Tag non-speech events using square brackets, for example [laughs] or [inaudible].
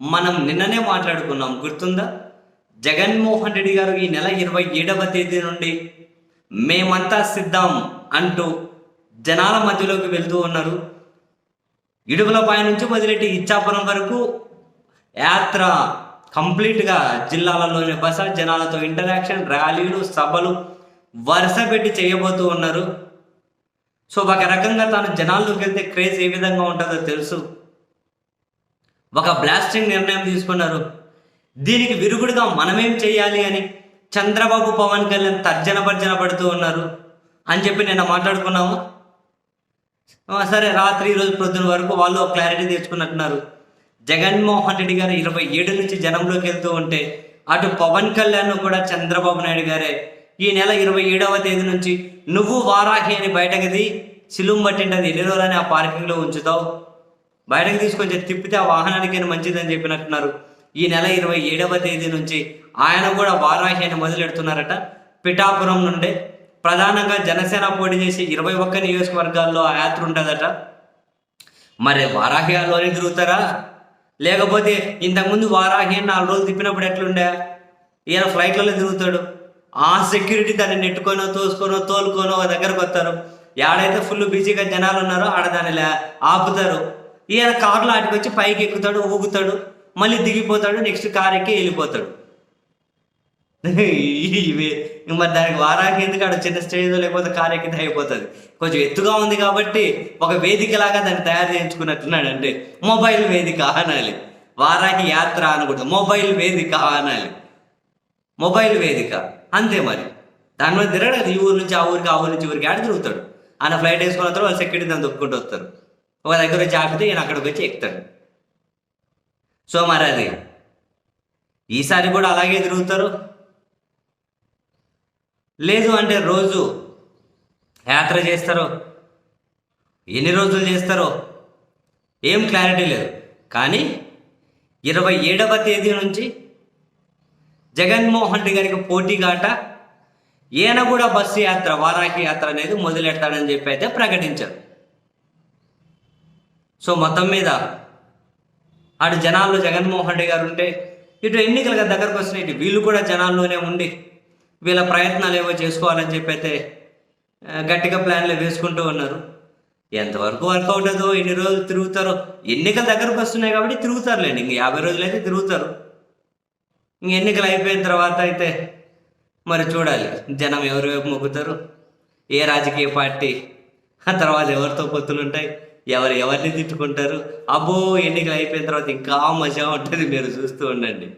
మనం నిన్ననే మాట్లాడుకున్నాం గుర్తుందా? జగన్మోహన్ రెడ్డి గారు ఈ నెల ఇరవై ఏడవ తేదీ నుండి మేమంతా సిద్ధం అంటూ జనాల మధ్యలోకి వెళ్తూ ఉన్నారు. ఇడుగులపై నుంచి మొదలెట్టి ఇచ్చాపురం వరకు యాత్ర కంప్లీట్గా జిల్లాలలోని బస జనాలతో ఇంటరాక్షన్ ర్యాలీలు సభలు వరుస పెట్టి చేయబోతూ ఉన్నారు. సో ఒక రకంగా తాను జనాల్లోకి వెళ్తే క్రేజ్ ఏ విధంగా ఉంటుందో తెలుసు. ఒక బ్లాస్టింగ్ నిర్ణయం తీసుకున్నారు. దీనికి విరుగుడుగా మనమేం చేయాలి అని చంద్రబాబు పవన్ కళ్యాణ్ తర్జన భర్జన పడుతూ ఉన్నారు. అని చెప్పి నేను మాట్లాడుకున్నాము. సరే రాత్రి ఈ రోజు ప్రొద్దున వరకు వాళ్ళు ఒక క్లారిటీ తెచ్చుకున్నట్టున్నారు. జగన్మోహన్ రెడ్డి గారు ఇరవై ఏడు నుంచి జనంలోకి వెళ్తూ ఉంటే అటు పవన్ కళ్యాణ్ కూడా చంద్రబాబు నాయుడు గారే. ఈ నెల ఇరవై ఏడవ తేదీ నుంచి నువ్వు వారాహి అని బయటకి సిలుం పట్టింటది ఎన్ని రోజులని ఆ పార్కింగ్లో ఉంచుతావు. బయటకు తీసుకొని తిప్పితే ఆ వాహనానికి మంచిదని చెప్పినట్టున్నారు. ఈ నెల ఇరవై ఏడవ తేదీ నుంచి ఆయన కూడా వారాహి అని మొదలెడుతున్నారట. పిఠాపురం నుండి ప్రధానంగా జనసేన పోటీ చేసి ఇరవై ఒక్క నియోజకవర్గాల్లో ఆ యాత్ర ఉంటుందట. మరి వారాహిలోనే తిరుగుతారా? లేకపోతే ఇంతకుముందు వారాహి అని నాలుగు రోజులు తిప్పినప్పుడు ఎట్లుండే? ఈయన ఫ్లైట్లలో తిరుగుతాడు. ఆ సెక్యూరిటీ దాన్ని నెట్టుకొనో తోసుకొనో తోలుకొనో ఒక దగ్గరకు వస్తారు. ఏడైతే ఫుల్ బిజీగా జనాలు ఉన్నారో ఆడ దాన్ని లే- ఆపుతారు. ఈయన కార్లో ఆటికి వచ్చి పైకి ఎక్కుతాడు ఊగుతాడు మళ్ళీ దిగిపోతాడు నెక్స్ట్ కార్ ఎక్కి వెళ్ళిపోతాడు. [laughs] ఇవి. మరి దానికి వారాకి ఎందుకు చిన్న స్టేజ్ లేకపోతే కార్ ఎక్కితే అయిపోతుంది? కొంచెం ఎత్తుగా ఉంది కాబట్టి ఒక వేదిక లాగా దాన్ని తయారు చేయించుకున్నట్టున్నాడు అంటే మొబైల్ వేదిక అనాలి. వారాకి యాత్ర అనకూడదు మొబైల్ వేదిక అనాలి. మొబైల్ వేదిక. అంతే మరి. దాని మీద తిరగడు ఈ ఊరు నుంచి ఆ ఊరికి ఆ ఊరు నుంచి ఊరికి. ఆడ తిరుగుతాడు. ఆయన ఫ్లైట్ వేసుకున్న తర్వాత వాళ్ళు సెక్యూరిటీ దాన్ని దొక్కుంటూ వస్తారు. ఒక దగ్గర వచ్చి ఆపితే ఈయన అక్కడికి వచ్చి ఎక్కుతాడు. సో మరి అది ఈసారి కూడా అలాగే తిరుగుతారు? లేదు అంటే రోజు యాత్ర చేస్తారో? ఎన్ని రోజులు చేస్తారో? ఏం క్లారిటీ లేదు. కానీ ఇరవై ఏడవ తేదీ నుంచి జగన్మోహన్ రెడ్డి గారికి పోటీగాట ఈయన కూడా బస్సు యాత్ర వారాహి యాత్ర అనేది మొదలెడతాడని చెప్పి అయితే ప్రకటించారు. సో మొత్తం మీద అటు జనాల్లో జగన్మోహన్ రెడ్డి గారు ఉంటే ఇటు ఎన్నికల దగ్గరకు వస్తున్నాయి ఇటు వీళ్ళు కూడా జనాల్లోనే ఉండి వీళ్ళ ప్రయత్నాలు ఏవో చేసుకోవాలని చెప్పి అయితే గట్టిగా ప్లాన్లు వేసుకుంటూ ఉన్నారు. ఎంతవరకు వర్క్ అవుతుందో ఎన్ని రోజులు తిరుగుతారో. ఎన్నికల దగ్గరకు వస్తున్నాయి కాబట్టి తిరుగుతారులేండి. ఇంక యాభై రోజులు అయితే తిరుగుతారు. ఇంక ఎన్నికలు అయిపోయిన తర్వాత అయితే మరి చూడాలి. జనం ఎవరి వైపు మొగ్గుతారు? ఏ రాజకీయ పార్టీ? ఆ తర్వాత ఎవరితో పొత్తులు ఉంటాయి ఎవరు ఎవరిని తిట్టుకుంటారు? అబ్బో ఎన్నికలు అయిపోయిన తర్వాత ఇంకా మజా ఉంటుంది మీరు చూస్తూ ఉండండి.